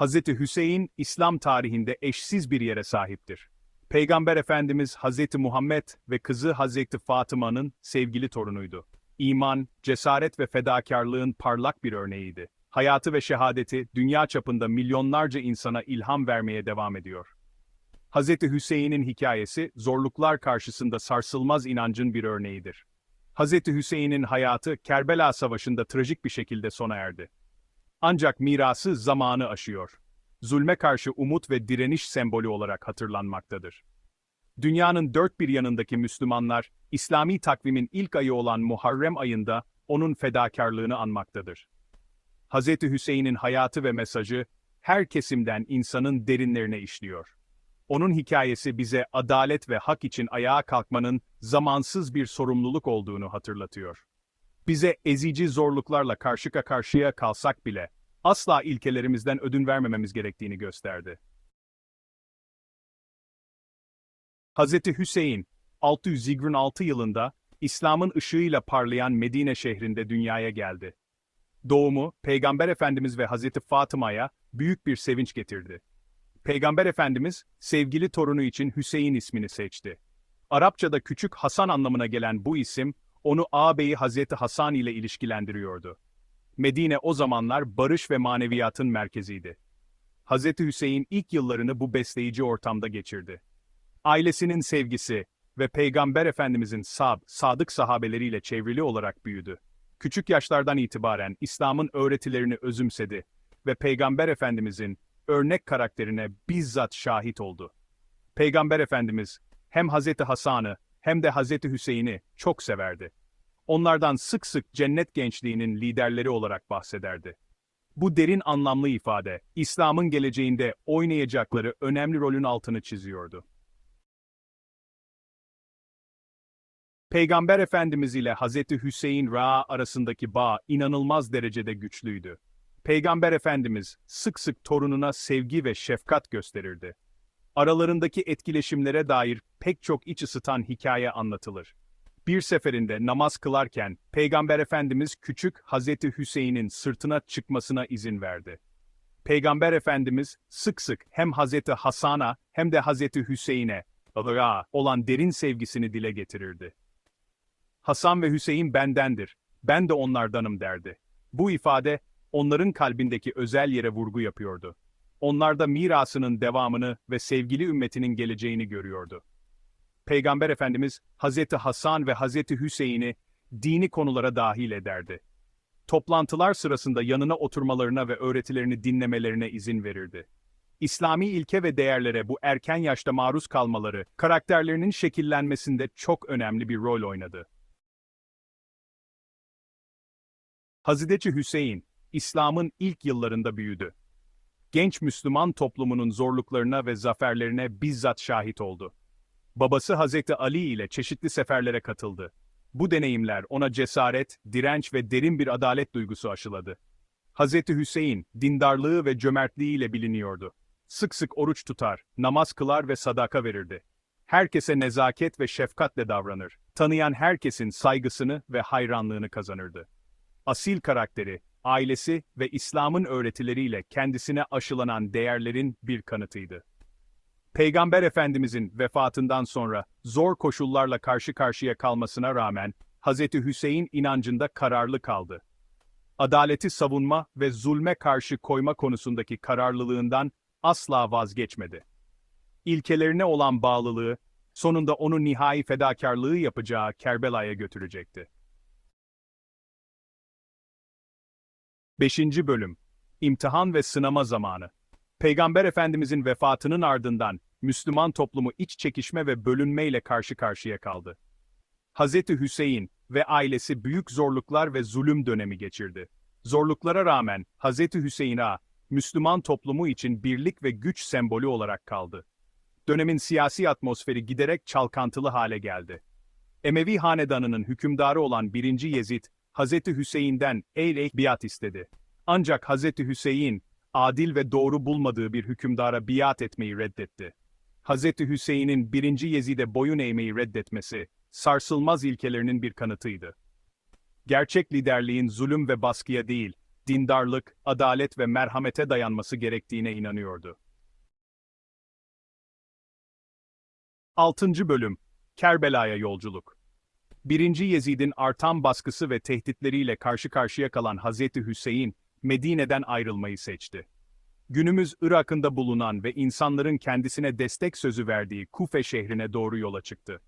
Hz. Hüseyin, İslam tarihinde eşsiz bir yere sahiptir. Peygamber Efendimiz Hz. Muhammed ve kızı Hz. Fatıma'nın sevgili torunuydu. İman, cesaret ve fedakarlığın parlak bir örneğiydi. Hayatı ve şehadeti dünya çapında milyonlarca insana ilham vermeye devam ediyor. Hz. Hüseyin'in hikayesi, zorluklar karşısında sarsılmaz inancın bir örneğidir. Hz. Hüseyin'in hayatı Kerbela Savaşı'nda trajik bir şekilde sona erdi. Ancak mirası zamanı aşıyor. Zulme karşı umut ve direniş sembolü olarak hatırlanmaktadır. Dünyanın dört bir yanındaki Müslümanlar, İslami takvimin ilk ayı olan Muharrem ayında onun fedakarlığını anmaktadır. Hz. Hüseyin'in hayatı ve mesajı, her kesimden insanın derinlerine işliyor. Onun hikayesi bize adalet ve hak için ayağa kalkmanın zamansız bir sorumluluk olduğunu hatırlatıyor. Bize ezici zorluklarla karşı karşıya kalsak bile, asla ilkelerimizden ödün vermememiz gerektiğini gösterdi. Hz. Hüseyin, 626 yılında, İslam'ın ışığıyla parlayan Medine şehrinde dünyaya geldi. Doğumu, Peygamber Efendimiz ve Hz. Fatıma'ya büyük bir sevinç getirdi. Peygamber Efendimiz, sevgili torunu için Hüseyin ismini seçti. Arapçada küçük Hasan anlamına gelen bu isim, onu ağabeyi Hazreti Hasan ile ilişkilendiriyordu. Medine o zamanlar barış ve maneviyatın merkeziydi. Hazreti Hüseyin ilk yıllarını bu besleyici ortamda geçirdi. Ailesinin sevgisi ve Peygamber Efendimizin sab, sadık sahabeleriyle çevrili olarak büyüdü. Küçük yaşlardan itibaren İslam'ın öğretilerini özümsedi ve Peygamber Efendimizin örnek karakterine bizzat şahit oldu. Peygamber Efendimiz hem Hazreti Hasan'ı hem de Hazreti Hüseyin'i çok severdi. Onlardan sık sık cennet gençliğinin liderleri olarak bahsederdi. Bu derin anlamlı ifade, İslam'ın geleceğinde oynayacakları önemli rolün altını çiziyordu. Peygamber Efendimiz ile Hazreti Hüseyin Ra arasındaki bağ inanılmaz derecede güçlüydü. Peygamber Efendimiz sık sık torununa sevgi ve şefkat gösterirdi. Aralarındaki etkileşimlere dair pek çok iç ısıtan hikaye anlatılır. Bir seferinde namaz kılarken Peygamber Efendimiz küçük Hazreti Hüseyin'in sırtına çıkmasına izin verdi. Peygamber Efendimiz sık sık hem Hazreti Hasan'a hem de Hazreti Hüseyin'e olan derin sevgisini dile getirirdi. Hasan ve Hüseyin bendendir, ben de onlardanım derdi. Bu ifade, onların kalbindeki özel yere vurgu yapıyordu. Onlarda mirasının devamını ve sevgili ümmetinin geleceğini görüyordu. Peygamber Efendimiz, Hazreti Hasan ve Hazreti Hüseyin'i dini konulara dahil ederdi. Toplantılar sırasında yanına oturmalarına ve öğretilerini dinlemelerine izin verirdi. İslami ilke ve değerlere bu erken yaşta maruz kalmaları, karakterlerinin şekillenmesinde çok önemli bir rol oynadı. Hazreti Hüseyin, İslam'ın ilk yıllarında büyüdü. Genç Müslüman toplumunun zorluklarına ve zaferlerine bizzat şahit oldu. Babası Hazreti Ali ile çeşitli seferlere katıldı. Bu deneyimler ona cesaret, direnç ve derin bir adalet duygusu aşıladı. Hazreti Hüseyin, dindarlığı ve cömertliğiyle biliniyordu. Sık sık oruç tutar, namaz kılar ve sadaka verirdi. Herkese nezaket ve şefkatle davranır. Tanıyan herkesin saygısını ve hayranlığını kazanırdı. Asil karakteri, ailesi ve İslam'ın öğretileriyle kendisine aşılanan değerlerin bir kanıtıydı. Peygamber Efendimizin vefatından sonra zor koşullarla karşı karşıya kalmasına rağmen Hz. Hüseyin inancında kararlı kaldı. Adaleti savunma ve zulme karşı koyma konusundaki kararlılığından asla vazgeçmedi. İlkelerine olan bağlılığı, sonunda onu nihai fedakarlığı yapacağı Kerbela'ya götürecekti. 5. Bölüm İmtihan ve Sınama Zamanı Peygamber Efendimizin vefatının ardından Müslüman toplumu iç çekişme ve bölünmeyle karşı karşıya kaldı. Hz. Hüseyin ve ailesi büyük zorluklar ve zulüm dönemi geçirdi. Zorluklara rağmen Hz. Hüseyin Ağa, Müslüman toplumu için birlik ve güç sembolü olarak kaldı. Dönemin siyasi atmosferi giderek çalkantılı hale geldi. Emevi hanedanının hükümdarı olan 1. Yezid, Hz. Hüseyin'den eyle biat istedi. Ancak Hz. Hüseyin, adil ve doğru bulmadığı bir hükümdara biat etmeyi reddetti. Hz. Hüseyin'in 1. Yezid'e boyun eğmeyi reddetmesi, sarsılmaz ilkelerinin bir kanıtıydı. Gerçek liderliğin zulüm ve baskıya değil, dindarlık, adalet ve merhamete dayanması gerektiğine inanıyordu. 6. Bölüm Kerbela'ya Yolculuk 1. Yezid'in artan baskısı ve tehditleriyle karşı karşıya kalan Hazreti Hüseyin, Medine'den ayrılmayı seçti. Günümüz Irak'ında bulunan ve insanların kendisine destek sözü verdiği Kufe şehrine doğru yola çıktı.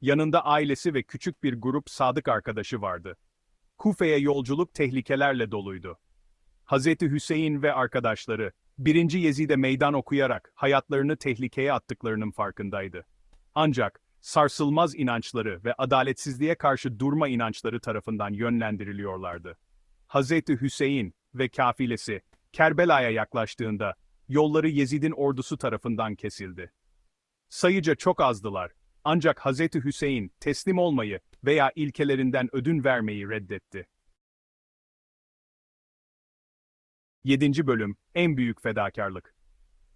Yanında ailesi ve küçük bir grup sadık arkadaşı vardı. Kufe'ye yolculuk tehlikelerle doluydu. Hazreti Hüseyin ve arkadaşları, 1. Yezid'e meydan okuyarak hayatlarını tehlikeye attıklarının farkındaydı. Ancak, sarsılmaz inançları ve adaletsizliğe karşı durma inançları tarafından yönlendiriliyorlardı. Hazreti Hüseyin ve kafilesi, Kerbela'ya yaklaştığında, yolları Yezid'in ordusu tarafından kesildi. Sayıca çok azdılar, ancak Hazreti Hüseyin teslim olmayı veya ilkelerinden ödün vermeyi reddetti. 7. Bölüm En Büyük Fedakarlık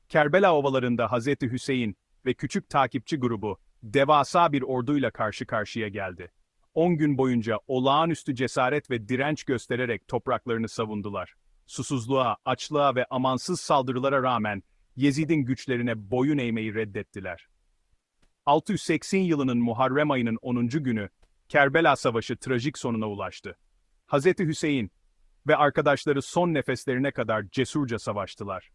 Kerbela ovalarında Hazreti Hüseyin ve küçük takipçi grubu, devasa bir orduyla karşı karşıya geldi. 10 gün boyunca olağanüstü cesaret ve direnç göstererek topraklarını savundular. Susuzluğa, açlığa ve amansız saldırılara rağmen Yezid'in güçlerine boyun eğmeyi reddettiler. 680 yılının Muharrem ayının 10. günü, Kerbela Savaşı trajik sonuna ulaştı. Hz. Hüseyin ve arkadaşları son nefeslerine kadar cesurca savaştılar.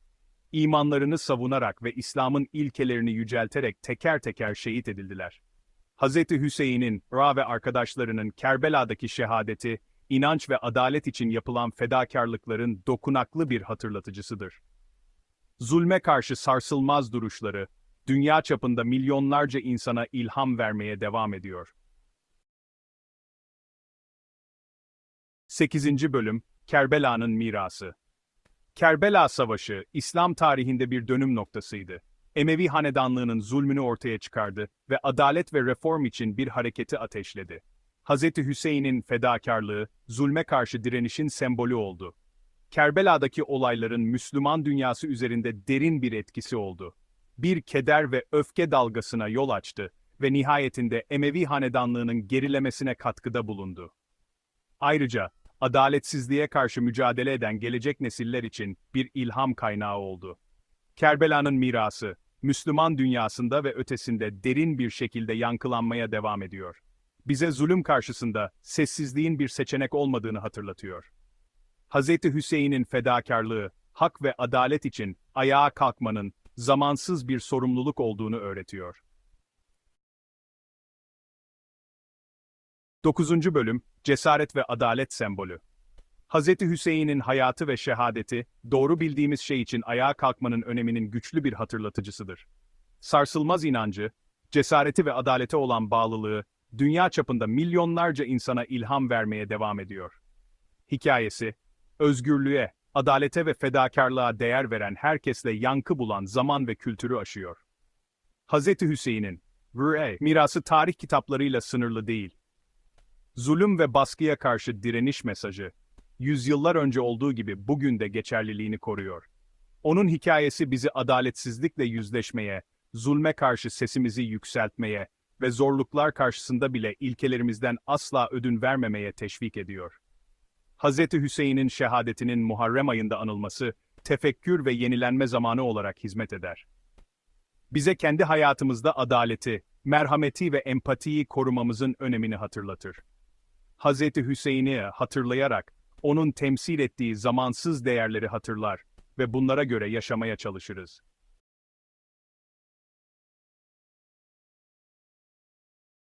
İmanlarını savunarak ve İslam'ın ilkelerini yücelterek teker teker şehit edildiler. Hz. Hüseyin'in, Ra ve arkadaşlarının Kerbela'daki şehadeti, inanç ve adalet için yapılan fedakarlıkların dokunaklı bir hatırlatıcısıdır. Zulme karşı sarsılmaz duruşları, dünya çapında milyonlarca insana ilham vermeye devam ediyor. 8. Bölüm Kerbela'nın Mirası Kerbela Savaşı, İslam tarihinde bir dönüm noktasıydı. Emevi hanedanlığının zulmünü ortaya çıkardı ve adalet ve reform için bir hareketi ateşledi. Hz. Hüseyin'in fedakarlığı, zulme karşı direnişin sembolü oldu. Kerbela'daki olayların Müslüman dünyası üzerinde derin bir etkisi oldu. Bir keder ve öfke dalgasına yol açtı ve nihayetinde Emevi hanedanlığının gerilemesine katkıda bulundu. Ayrıca, adaletsizliğe karşı mücadele eden gelecek nesiller için bir ilham kaynağı oldu. Kerbela'nın mirası, Müslüman dünyasında ve ötesinde derin bir şekilde yankılanmaya devam ediyor. Bize zulüm karşısında sessizliğin bir seçenek olmadığını hatırlatıyor. Hz. Hüseyin'in fedakarlığı, hak ve adalet için ayağa kalkmanın zamansız bir sorumluluk olduğunu öğretiyor. 9. Bölüm Cesaret ve Adalet Sembolü Hz. Hüseyin'in hayatı ve şehadeti, doğru bildiğimiz şey için ayağa kalkmanın öneminin güçlü bir hatırlatıcısıdır. Sarsılmaz inancı, cesareti ve adalete olan bağlılığı, dünya çapında milyonlarca insana ilham vermeye devam ediyor. Hikayesi, özgürlüğe, adalete ve fedakarlığa değer veren herkesle yankı bulan zaman ve kültürü aşıyor. Hz. Hüseyin'in, mirası tarih kitaplarıyla sınırlı değil. Zulüm ve baskıya karşı direniş mesajı, yüzyıllar önce olduğu gibi bugün de geçerliliğini koruyor. Onun hikayesi bizi adaletsizlikle yüzleşmeye, zulme karşı sesimizi yükseltmeye ve zorluklar karşısında bile ilkelerimizden asla ödün vermemeye teşvik ediyor. Hz. Hüseyin'in şehadetinin Muharrem ayında anılması, tefekkür ve yenilenme zamanı olarak hizmet eder. Bize kendi hayatımızda adaleti, merhameti ve empatiyi korumamızın önemini hatırlatır. Hz. Hüseyin'i hatırlayarak, onun temsil ettiği zamansız değerleri hatırlar ve bunlara göre yaşamaya çalışırız.